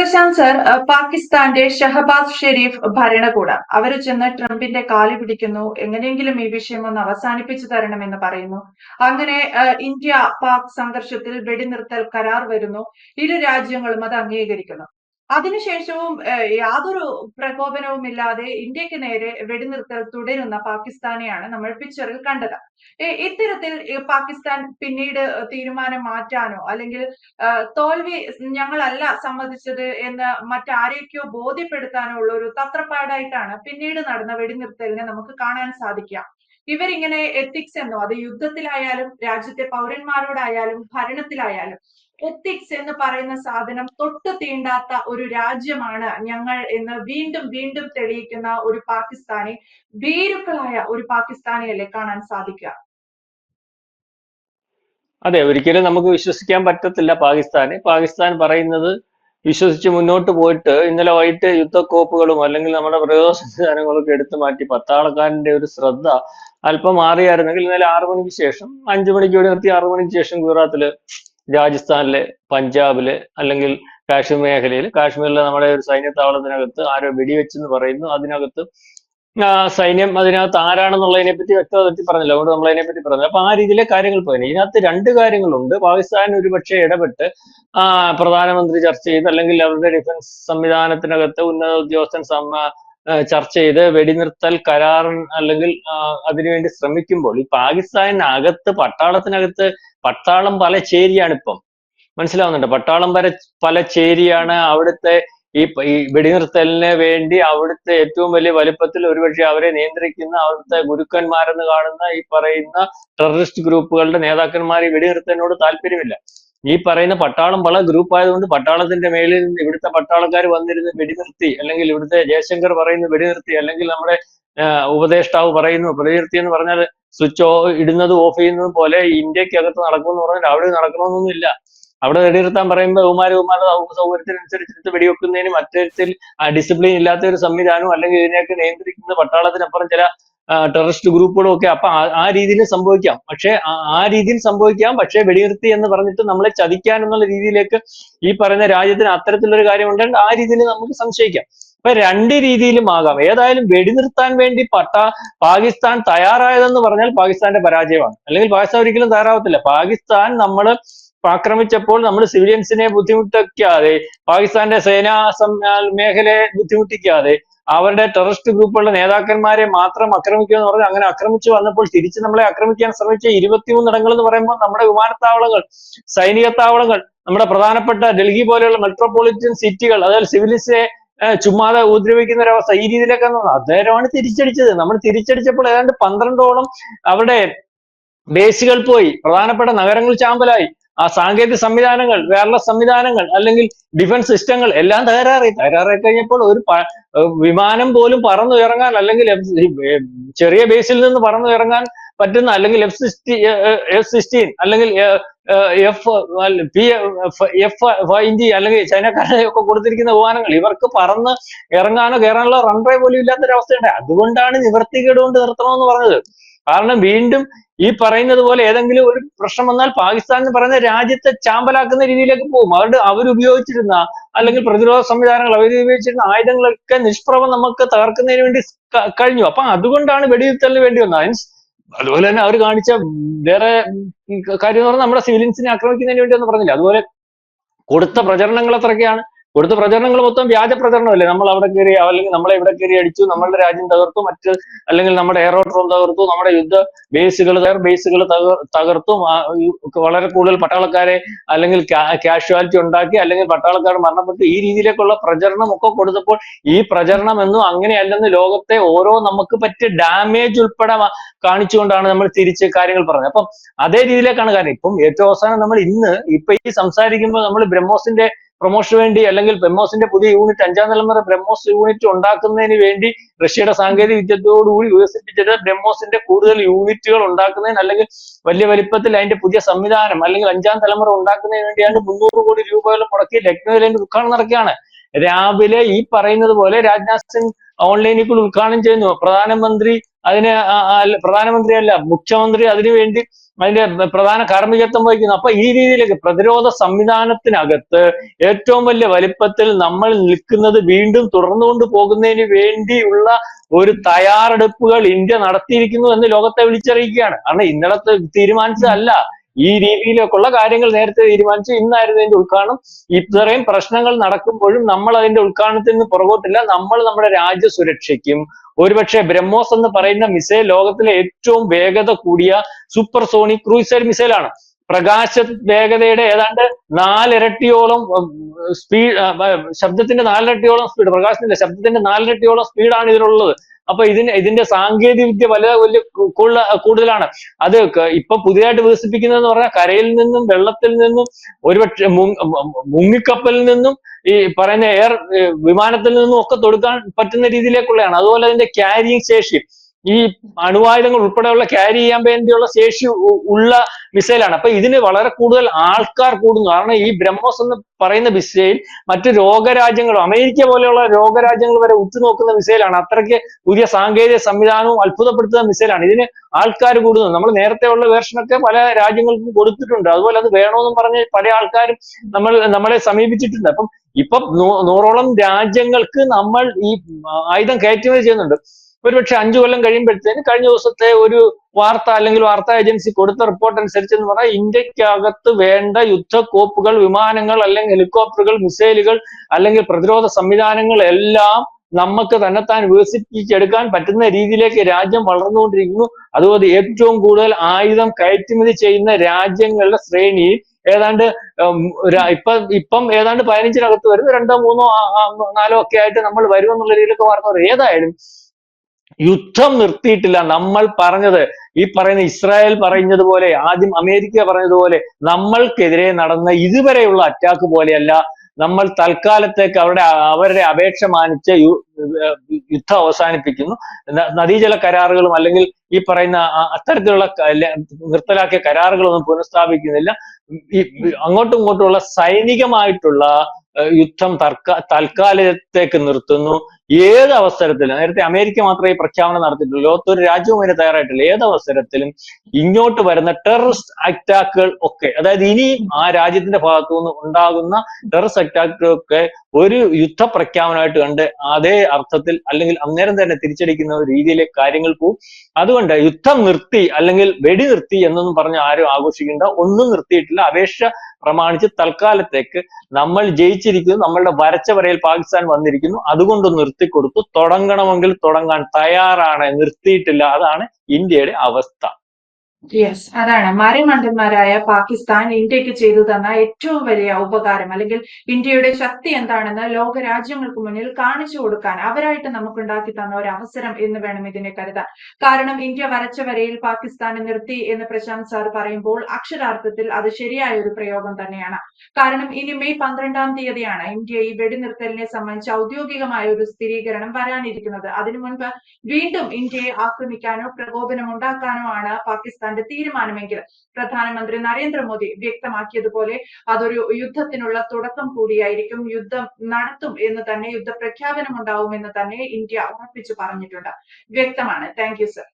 Prashant sir പാകിസ്ഥാന്റെ ഷഹബാസ് ഷെരീഫ് ഭരണകൂടം. അവർ ചെന്ന് ട്രംപിന്റെ കാലി പിടിക്കുന്നു. എങ്ങനെയെങ്കിലും ഈ വിഷയം ഒന്ന് അവസാനിപ്പിച്ചു തരണമെന്ന് പറയുന്നു. അങ്ങനെ ഇന്ത്യ പാക് സംഘർഷത്തിൽ വെടിനിർത്തൽ കരാർ വരുന്നു. ഇരു രാജ്യങ്ങളും അത് അംഗീകരിക്കുന്നു. അതിനുശേഷവും യാതൊരു പ്രകോപനവും ഇല്ലാതെ ഇന്ത്യയ്ക്ക് നേരെ വെടിനിർത്തൽ തുടരുന്ന പാകിസ്ഥാനെയാണ് നമ്മൾ പിക്ചറിൽ കണ്ടത്. ഇത്തരത്തിൽ പാകിസ്ഥാൻ പിന്നീട് തീരുമാനം മാറ്റാനോ അല്ലെങ്കിൽ തോൽവി ഞങ്ങളല്ല സമ്മതിച്ചത് എന്ന് മറ്റാരെയൊക്കെയോ ബോധ്യപ്പെടുത്താനോ ഉള്ള ഒരു തത്രപ്പാടായിട്ടാണ് പിന്നീട് നടന്ന വെടിനിർത്തലിനെ നമുക്ക് കാണാൻ സാധിക്കുക. ഇവരിങ്ങനെ എത്തിക്സ് എന്നോ അത് യുദ്ധത്തിലായാലും രാജ്യത്തെ പൗരന്മാരോടായാലും ഭരണത്തിലായാലും എത്തിക്സ് എന്ന് പറയുന്ന സാധനം തൊട്ട് തീണ്ടാത്ത ഒരു രാജ്യമാണ് ഞങ്ങൾ എന്ന് വീണ്ടും വീണ്ടും തെളിയിക്കുന്ന ഒരു പാകിസ്ഥാനെ ഭീരുക്കളായ ഒരു പാകിസ്ഥാനെയല്ലേ കാണാൻ സാധിക്കുക? അതെ ഒരിക്കലും നമുക്ക് വിശ്വസിക്കാൻ പറ്റത്തില്ല പാകിസ്ഥാനെ. പാകിസ്ഥാൻ പറയുന്നത് വിശ്വസിച്ച് മുന്നോട്ട് പോയിട്ട് ഇന്നലെ വൈകിട്ട് യുദ്ധക്കോപ്പുകളും അല്ലെങ്കിൽ നമ്മുടെ പ്രതിരോധ സംവിധാനങ്ങളൊക്കെ എടുത്തു മാറ്റി പത്താളക്കാരന്റെ ഒരു ശ്രദ്ധ അല്പം മാറിയായിരുന്നെങ്കിൽ ഇന്നലെ ആറു മണിക്ക് ശേഷം അഞ്ചു മണിക്ക് വേണ്ടി നിർത്തി ആറു മണിക്ക് ശേഷം ഗുജറാത്തിൽ രാജസ്ഥാനിലെ പഞ്ചാബിൽ അല്ലെങ്കിൽ കാശ്മീർ മേഖലയിൽ കാശ്മീരിലെ നമ്മുടെ ഒരു സൈന്യത്താവളത്തിനകത്ത് ആരോ വെടിവെച്ചെന്ന് പറയുന്നു. അതിനകത്ത് സൈന്യം അതിനകത്ത് ആരാണെന്നുള്ളതിനെ പറ്റി വ്യക്തത പറഞ്ഞില്ല. അതുകൊണ്ട് നമ്മൾ അതിനെ പറ്റി പറഞ്ഞില്ല. അപ്പൊ ആ രീതിയിലെ കാര്യങ്ങൾ പോയി ഇതിനകത്ത് രണ്ട് കാര്യങ്ങളുണ്ട്. പാകിസ്ഥാൻ ഒരുപക്ഷെ ഇടപെട്ട് പ്രധാനമന്ത്രി ചർച്ച ചെയ്ത് അല്ലെങ്കിൽ അവരുടെ ഡിഫൻസ് സംവിധാനത്തിനകത്ത് ഉന്നത ഉദ്യോഗസ്ഥൻ ചർച്ച ചെയ്ത് വെടിനിർത്തൽ കരാർ അല്ലെങ്കിൽ അതിനുവേണ്ടി ശ്രമിക്കുമ്പോൾ ഈ പാകിസ്ഥാനകത്ത് പട്ടാളത്തിനകത്ത് പട്ടാളം പല ചേരിയാണ് ഇപ്പം മനസ്സിലാവുന്നുണ്ട്? പട്ടാളം വരെ പല ചേരിയാണ് അവിടുത്തെ ഈ വെടിനിർത്തലിന് വേണ്ടി അവിടുത്തെ ഏറ്റവും വലിയ വലിപ്പത്തിൽ ഒരുപക്ഷെ അവരെ നിയന്ത്രിക്കുന്ന അവിടുത്തെ ഗുരുക്കന്മാരെന്ന് കാണുന്ന ഈ പറയുന്ന ടെററിസ്റ്റ് ഗ്രൂപ്പുകളുടെ നേതാക്കന്മാർ ഈ വെടിനിർത്തലിനോട് താല്പര്യമില്ല. ഈ പറയുന്ന പട്ടാളം പല ഗ്രൂപ്പ് ആയതുകൊണ്ട് പട്ടാളത്തിന്റെ മേലിൽ നിന്ന് ഇവിടുത്തെ പട്ടാളക്കാർ വന്നിരുന്ന് വെടിനിർത്തി അല്ലെങ്കിൽ ഇവിടുത്തെ ജയശങ്കർ പറയുന്ന വെടിനിർത്തി അല്ലെങ്കിൽ നമ്മുടെ ഉപദേഷ്ടാവ് പറയുന്നു വെടിനിർത്തി എന്ന് പറഞ്ഞാൽ സ്വിച്ച് ഇടുന്നത് ഓഫ് ചെയ്യുന്നത് പോലെ ഇന്ത്യയ്ക്ക് അകത്ത് നടക്കുമെന്ന് പറഞ്ഞാൽ അവിടെ നടക്കണമെന്നൊന്നുമില്ല അവിടെ വെടിനിർത്താൻ പറയുമ്പോൾ ബഹുമാന ബഹുമാന സൗകര്യത്തിനനുസരിച്ചിട്ട് വെടിവെക്കുന്നതിന് അത്തരത്തിൽ ഡിസിപ്ലിൻ ഇല്ലാത്ത ഒരു സംവിധാനം അല്ലെങ്കിൽ ഇതിനെയൊക്കെ നിയന്ത്രിക്കുന്ന പട്ടാളത്തിനപ്പുറം ചില ടെററിസ്റ്റ് ഗ്രൂപ്പുകളും ഒക്കെ അപ്പൊ ആ- രീതിയിൽ സംഭവിക്കാം. പക്ഷേ ആ- രീതിയിൽ സംഭവിക്കാം പക്ഷേ വെടിനിർത്തി എന്ന് പറഞ്ഞിട്ട് നമ്മളെ ചതിക്കാൻ എന്നുള്ള രീതിയിലേക്ക് ഈ പറയുന്ന രാജ്യത്തിന് അത്തരത്തിലൊരു കാര്യം ഉണ്ടെങ്കിൽ ആ രീതിയിൽ നമുക്ക് സംശയിക്കാം. അപ്പൊ രണ്ട് രീതിയിലും ആകാം. ഏതായാലും വെടിനിർത്താൻ വേണ്ടി പട്ട പാകിസ്ഥാൻ തയ്യാറായതെന്ന് പറഞ്ഞാൽ പാകിസ്ഥാന്റെ പരാജയമാണ്. അല്ലെങ്കിൽ പാകിസ്ഥാൻ ഒരിക്കലും തയ്യാറാവത്തില്ല. പാകിസ്ഥാൻ നമ്മൾ ആക്രമിച്ചപ്പോൾ നമ്മൾ സിവിലിയൻസിനെ ബുദ്ധിമുട്ടിക്കാതെ പാകിസ്ഥാന്റെ സേനാ മേഖലയെ ബുദ്ധിമുട്ടിക്കാതെ അവരുടെ ടെററിസ്റ്റ് ഗ്രൂപ്പുകളുടെ നേതാക്കന്മാരെ മാത്രം ആക്രമിക്കുക എന്ന് പറഞ്ഞാൽ അങ്ങനെ ആക്രമിച്ചു വന്നപ്പോൾ തിരിച്ച് നമ്മളെ ആക്രമിക്കാൻ ശ്രമിച്ച ഇരുപത്തിമൂന്നിടങ്ങൾ എന്ന് പറയുമ്പോൾ നമ്മുടെ വിമാനത്താവളങ്ങൾ സൈനിക താവളങ്ങൾ നമ്മുടെ പ്രധാനപ്പെട്ട ഡൽഹി പോലെയുള്ള മെട്രോപൊളിറ്റൻ സിറ്റികൾ അതായത് സിവിലിസ്റ്റെ ചുമ്മാതെ ഉപദ്രവിക്കുന്ന ഒരു അവസ്ഥ ഈ രീതിയിലൊക്കെ അദ്ദേഹമാണ് തിരിച്ചടിച്ചത്. നമ്മൾ തിരിച്ചടിച്ചപ്പോൾ ഏതാണ്ട് പന്ത്രണ്ടോളം അവിടെ ബേസുകൾ പോയി. പ്രധാനപ്പെട്ട നഗരങ്ങൾ ചാമ്പലായി. ആ സാങ്കേതിക സംവിധാനങ്ങൾ വയർലെസ് സംവിധാനങ്ങൾ അല്ലെങ്കിൽ ഡിഫൻസ് സിസ്റ്റങ്ങൾ എല്ലാം തകരാറായി. തകരാറായി കഴിഞ്ഞപ്പോൾ ഒരു വിമാനം പോലും പറന്നുയറങ്ങാൻ അല്ലെങ്കിൽ ചെറിയ ബേസിൽ നിന്ന് പറന്നുയറങ്ങാൻ പറ്റുന്ന അല്ലെങ്കിൽ എഫ് സിക്സ്റ്റി എഫ് സിക്സ്റ്റീൻ അല്ലെങ്കിൽ എഫ് പി എഫ് ഫൈവ് അല്ലെങ്കിൽ ചൈനക്കാരൊക്കെ കൊടുത്തിരിക്കുന്ന വിമാനങ്ങൾ ഇവർക്ക് പറന്ന് ഇറങ്ങാനോ കയറാനുള്ള റൺവേ പോലും ഇല്ലാത്തൊരവസ്ഥയുണ്ട്. അതുകൊണ്ടാണ് നിവർത്തികേട് കൊണ്ട് നിർത്തണമെന്ന് പറഞ്ഞത്. കാരണം വീണ്ടും ഈ പറയുന്നത് പോലെ ഏതെങ്കിലും ഒരു പ്രശ്നം വന്നാൽ പാകിസ്ഥാൻ എന്ന് പറയുന്ന രാജ്യത്തെ ചാമ്പലാക്കുന്ന രീതിയിലേക്ക് പോകും. അവർ അവരുപയോഗിച്ചിരുന്ന അല്ലെങ്കിൽ പ്രതിരോധ സംവിധാനങ്ങൾ അവർ ഉപയോഗിച്ചിരുന്ന ആയുധങ്ങളൊക്കെ നിഷ്പ്രഭം നമുക്ക് തകർക്കുന്നതിന് വേണ്ടി കഴിഞ്ഞു. അപ്പൊ അതുകൊണ്ടാണ് വെടിയിരുത്തലിന് വേണ്ടി വന്നത്. മീൻസ് അതുപോലെ തന്നെ അവർ കാണിച്ച വേറെ കാര്യം എന്ന് പറഞ്ഞാൽ നമ്മുടെ സിവിലിയൻസിനെ ആക്രമിക്കുന്നതിന് വേണ്ടി ഒന്നും പറഞ്ഞില്ല. അതുപോലെ കൊടുത്ത പ്രചരണങ്ങൾ എത്രയൊക്കെയാണ് കൊടുത്ത പ്രചരണങ്ങൾ മൊത്തം വ്യാജ പ്രചരണമല്ലേ? നമ്മൾ അവിടെ കയറി അല്ലെങ്കിൽ നമ്മളെ ഇവിടെ കയറി അടിച്ചു നമ്മളുടെ രാജ്യം തകർത്തു മറ്റ് അല്ലെങ്കിൽ നമ്മുടെ എയറോഡ്രോം തകർത്തു നമ്മുടെ യുദ്ധ ബേസുകൾ എയർ ബേസുകൾ തകർത്തു വളരെ കൂടുതൽ പട്ടാളക്കാരെ അല്ലെങ്കിൽ കാഷ്വാലിറ്റി ഉണ്ടാക്കി അല്ലെങ്കിൽ പട്ടാളക്കാർ മരണപ്പെട്ടു. ഈ രീതിയിലേക്കുള്ള പ്രചരണം ഒക്കെ കൊടുത്തപ്പോൾ ഈ പ്രചരണം എന്നും അങ്ങനെയല്ലെന്ന് ലോകത്തെ ഓരോ നമുക്ക് പറ്റിയ ഡാമേജ് ഉൾപ്പെടെ കാണിച്ചുകൊണ്ടാണ് നമ്മൾ തിരിച്ച് കാര്യങ്ങൾ പറഞ്ഞത്. അപ്പം അതേ രീതിയിലേക്കാണ് കാരണം. ഇപ്പം ഏറ്റവും അവസാനം നമ്മൾ ഇന്ന് ഇപ്പൊ ഈ സംസാരിക്കുമ്പോൾ നമ്മൾ ബ്രഹ്മോസിന്റെ പ്രൊമോഷന് വേണ്ടി അല്ലെങ്കിൽ ബ്രഹ്മോസിന്റെ പുതിയ യൂണിറ്റ് അഞ്ചാം തലമുറ ബ്രഹ്മോസ് യൂണിറ്റ് ഉണ്ടാക്കുന്നതിന് വേണ്ടി റഷ്യയുടെ സാങ്കേതിക വിദ്യത്തോടുകൂടി വികസിപ്പിച്ചിട്ട് ബ്രഹ്മോസിന്റെ കൂടുതൽ യൂണിറ്റുകൾ ഉണ്ടാക്കുന്നതിന് അല്ലെങ്കിൽ വലിയ വലിപ്പത്തിൽ അതിന്റെ പുതിയ സംവിധാനം അല്ലെങ്കിൽ അഞ്ചാം തലമുറ ഉണ്ടാക്കുന്നതിന് വേണ്ടിയാണ് മുന്നൂറ് കോടി രൂപകൾ മുടക്കി ലക്നൌവിൽ അതിന്റെ ഉദ്ഘാടനം നടക്കുകയാണ്. രാവിലെ ഈ പറയുന്നത് പോലെ രാജ്നാഥ് സിംഗ് ഓൺലൈനിൽ കൂടി ഉദ്ഘാടനം ചെയ്യുന്നു. പ്രധാനമന്ത്രി അതിന് പ്രധാനമന്ത്രിയല്ല മുഖ്യമന്ത്രി അതിനുവേണ്ടി അതിന്റെ പ്രധാന കാർമ്മികത്വം വഹിക്കുന്നു. അപ്പൊ ഈ രീതിയിലേക്ക് പ്രതിരോധ സംവിധാനത്തിനകത്ത് ഏറ്റവും വലിയ വലിപ്പത്തിൽ നമ്മൾ നിൽക്കുന്നത് വീണ്ടും തുടർന്നുകൊണ്ട് പോകുന്നതിന് വേണ്ടിയുള്ള ഒരു തയ്യാറെടുപ്പുകൾ ഇന്ത്യ നടത്തിയിരിക്കുന്നു എന്ന് ലോകത്തെ വിളിച്ചറിയിക്കുകയാണ്. കാരണം ഇന്നലത്തെ തീരുമാനിച്ചതല്ല ഈ രീതിയിലേക്കുള്ള കാര്യങ്ങൾ നേരത്തെ തീരുമാനിച്ചു. ഇന്നായിരുന്നു ഇതിന്റെ ഉദ്ഘാടനം. ഇത്രയും പ്രശ്നങ്ങൾ നടക്കുമ്പോഴും നമ്മൾ അതിന്റെ ഉദ്ഘാടനത്തിൽ നിന്ന് പുറകോട്ടില്ല. നമ്മൾ നമ്മുടെ രാജ്യ സുരക്ഷയ്ക്കും ഒരുപക്ഷെ ബ്രഹ്മോസ് എന്ന് പറയുന്ന മിസൈൽ ലോകത്തിലെ ഏറ്റവും വേഗത കൂടിയ സൂപ്പർ സോണിക് ക്രൂയിസർ മിസൈലാണ് പ്രകാശ വേഗതയുടെ ഏതാണ്ട് നാലിരട്ടിയോളം സ്പീഡ് ശബ്ദത്തിന്റെ നാലിരട്ടിയോളം സ്പീഡ് പ്രകാശത്തിന്റെ ശബ്ദത്തിന്റെ നാലിരട്ടിയോളം സ്പീഡാണ് ഇതിനുള്ളത്. അപ്പൊ ഇതിന് ഇതിന്റെ സാങ്കേതിക വിദ്യ വല വലിയ കൂടുതലാണ്. അത് ഇപ്പൊ പുതിയതായിട്ട് വികസിപ്പിക്കുന്നതെന്ന് പറഞ്ഞാൽ കരയിൽ നിന്നും വെള്ളത്തിൽ നിന്നും ഒരുപക്ഷെ മുങ്ങ- മുങ്ങിക്കപ്പലിൽ നിന്നും ഈ പറയുന്ന എയർ വിമാനത്തിൽ നിന്നും ഒക്കെ തൊടുക്കാൻ പറ്റുന്ന രീതിയിലേക്കുള്ളതാണ്. അതുപോലെ അതിന്റെ ക്യാരിയിങ് ശേഷി ഈ അണുവായുധങ്ങൾ ഉൾപ്പെടെയുള്ള ക്യാരി ചെയ്യാൻ വേണ്ടിയുള്ള ശേഷി ഉള്ള മിസൈലാണ് അപ്പൊ ഇതിന് വളരെ കൂടുതൽ ആൾക്കാർ കൂടുന്നു. കാരണം ഈ ബ്രഹ്മോസ് എന്ന് പറയുന്ന മിസൈൽ മറ്റു രോഗരാജ്യങ്ങളും അമേരിക്ക പോലെയുള്ള രോഗരാജ്യങ്ങൾ വരെ ഉറ്റുനോക്കുന്ന മിസൈലാണ് അത്രയ്ക്ക് പുതിയ സാങ്കേതിക സംവിധാനവും അത്ഭുതപ്പെടുത്തുന്ന മിസൈലാണ് ഇതിന് ആൾക്കാർ കൂടുന്നു. നമ്മൾ നേരത്തെ ഉള്ള വേർഷനൊക്കെ പല രാജ്യങ്ങൾക്കും കൊടുത്തിട്ടുണ്ട്. അതുപോലെ അത് വേണമെന്നും പറഞ്ഞ് പല ആൾക്കാരും നമ്മൾ നമ്മളെ സമീപിച്ചിട്ടുണ്ട്. അപ്പം ഇപ്പം നൂറോളം രാജ്യങ്ങൾക്ക് നമ്മൾ ഈ ആയുധം കയറ്റുമതി ചെയ്യുന്നുണ്ട്. ഒരുപക്ഷെ അഞ്ചു കൊല്ലം കഴിയുമ്പോഴത്തേന് കഴിഞ്ഞ ദിവസത്തെ ഒരു വാർത്ത അല്ലെങ്കിൽ വാർത്താ ഏജൻസി കൊടുത്ത റിപ്പോർട്ട് അനുസരിച്ച് എന്ന് പറഞ്ഞാൽ ഇന്ത്യക്കകത്ത് വേണ്ട യുദ്ധക്കോപ്പുകൾ വിമാനങ്ങൾ അല്ലെങ്കിൽ ഹെലികോപ്റ്ററുകൾ മിസൈലുകൾ അല്ലെങ്കിൽ പ്രതിരോധ സംവിധാനങ്ങൾ എല്ലാം നമുക്ക് തന്നെ തന്നെത്താൻ വികസിപ്പിച്ചെടുക്കാൻ പറ്റുന്ന രീതിയിലേക്ക് രാജ്യം വളർന്നുകൊണ്ടിരിക്കുന്നു. അതുപോലെ ഏറ്റവും കൂടുതൽ ആയുധം കയറ്റുമതി ചെയ്യുന്ന രാജ്യങ്ങളുടെ ശ്രേണിയിൽ ഏതാണ്ട് ഇപ്പൊ ഇപ്പം ഏതാണ്ട് പതിനഞ്ചിനകത്ത് വരുന്നു. രണ്ടോ മൂന്നോ നാലോ ഒക്കെ ആയിട്ട് നമ്മൾ വരുമെന്നുള്ള രീതിയിലൊക്കെ വാർത്ത ഏതായാലും യുദ്ധം നിർത്തിയിട്ടില്ല. നമ്മൾ പറഞ്ഞത് ഈ പറയുന്ന ഇസ്രായേൽ പറഞ്ഞതുപോലെ ആദ്യം അമേരിക്ക പറഞ്ഞതുപോലെ നമ്മൾക്കെതിരെ നടന്ന ഇതുവരെയുള്ള അറ്റാക്ക് പോലെയല്ല. നമ്മൾ തൽക്കാലത്തേക്ക് അവരുടെ അവരുടെ അപേക്ഷ മാനിച്ച് യുദ്ധം അവസാനിപ്പിക്കുന്നു. നദീജല കരാറുകളും അല്ലെങ്കിൽ ഈ പറയുന്ന അത്തരത്തിലുള്ള നിർത്തലാക്കിയ കരാറുകളൊന്നും പുനഃസ്ഥാപിക്കുന്നില്ല. ഈ അങ്ങോട്ടും ഇങ്ങോട്ടുമുള്ള സൈനികമായിട്ടുള്ള യുദ്ധം തൽക്കാലത്തേക്ക് നിർത്തുന്നു. ഏത് അവസരത്തിലും നേരത്തെ അമേരിക്ക മാത്രമേ പ്രഖ്യാപനം നടത്തിയിട്ടുള്ളൂ ലോകത്തൊരു രാജ്യവും അതിന് തയ്യാറായിട്ടില്ല. ഏത് അവസരത്തിലും ഇങ്ങോട്ട് വരുന്ന ടെററിസ്റ്റ് അറ്റാക്കുകൾ ഒക്കെ അതായത് ഇനിയും ആ രാജ്യത്തിന്റെ ഭാഗത്തു നിന്ന് ഉണ്ടാകുന്ന ടെററിസ്റ്റ് അറ്റാക്കുകളൊക്കെ ഒരു യുദ്ധ പ്രഖ്യാപനമായിട്ട് കണ്ട് അതേ അർത്ഥത്തിൽ അല്ലെങ്കിൽ അന്നേരം തന്നെ തിരിച്ചടിക്കുന്ന ഒരു രീതിയിലെ കാര്യങ്ങൾ പോകും അതുകൊണ്ട് യുദ്ധം നിർത്തി അല്ലെങ്കിൽ വെടി നിർത്തി എന്നൊന്നും പറഞ്ഞ് ആരും ആഘോഷിക്കേണ്ട ഒന്നും നിർത്തിയിട്ടില്ല. അപേക്ഷ പ്രമാണിച്ച് തൽക്കാലത്തേക്ക് നമ്മൾ ജയിച്ചിരിക്കുന്നു നമ്മളുടെ വരച്ച വരയിൽ പാകിസ്ഥാൻ വന്നിരിക്കുന്നു. അതുകൊണ്ട് നിർത്തിക്കൊടുത്തു. തുടങ്ങണമെങ്കിൽ തുടങ്ങാൻ തയ്യാറാണ് നിർത്തിയിട്ടില്ല. അതാണ് ഇന്ത്യയുടെ അവസ്ഥ. യെസ് അതാണ്. മറിമണ്ടന്മാരായ പാകിസ്ഥാൻ ഇന്ത്യയ്ക്ക് ചെയ്തു തന്ന ഏറ്റവും വലിയ ഉപകാരം അല്ലെങ്കിൽ ഇന്ത്യയുടെ ശക്തി എന്താണെന്ന് ലോക രാജ്യങ്ങൾക്ക് മുന്നിൽ കാണിച്ചു കൊടുക്കാൻ അവരായിട്ട് നമുക്കുണ്ടാക്കി തന്ന ഒരു അവസരം എന്ന് വേണം ഇതിനെ കരുതാൻ. കാരണം ഇന്ത്യ വരച്ച വരയിൽ പാകിസ്ഥാനെ നിർത്തി എന്ന് പ്രശാന്ത് സാർ പറയുമ്പോൾ അക്ഷരാർത്ഥത്തിൽ അത് ശരിയായ ഒരു പ്രയോഗം തന്നെയാണ്. കാരണം ഇനി മെയ് പന്ത്രണ്ടാം തീയതിയാണ് ഇന്ത്യ ഈ വെടിനിർത്തലിനെ സംബന്ധിച്ച് ഔദ്യോഗികമായ ഒരു സ്ഥിരീകരണം വരാനിരിക്കുന്നത്. അതിനു മുൻപ് വീണ്ടും ഇന്ത്യയെ ആക്രമിക്കാനോ പ്രകോപനം ഉണ്ടാക്കാനോ ആണ് പാകിസ്ഥാന്റെ തീരുമാനമെങ്കിൽ പ്രധാനമന്ത്രി നരേന്ദ്രമോദി വ്യക്തമാക്കിയതുപോലെ അതൊരു യുദ്ധത്തിനുള്ള തുടക്കം കൂടിയായിരിക്കും യുദ്ധം നടത്തും എന്ന് തന്നെ യുദ്ധ പ്രഖ്യാപനം ഉണ്ടാവും എന്ന് തന്നെ ഇന്ത്യ ഉറപ്പിച്ചു പറഞ്ഞിട്ടുണ്ട്. വ്യക്തമാണ്. Thank you sir.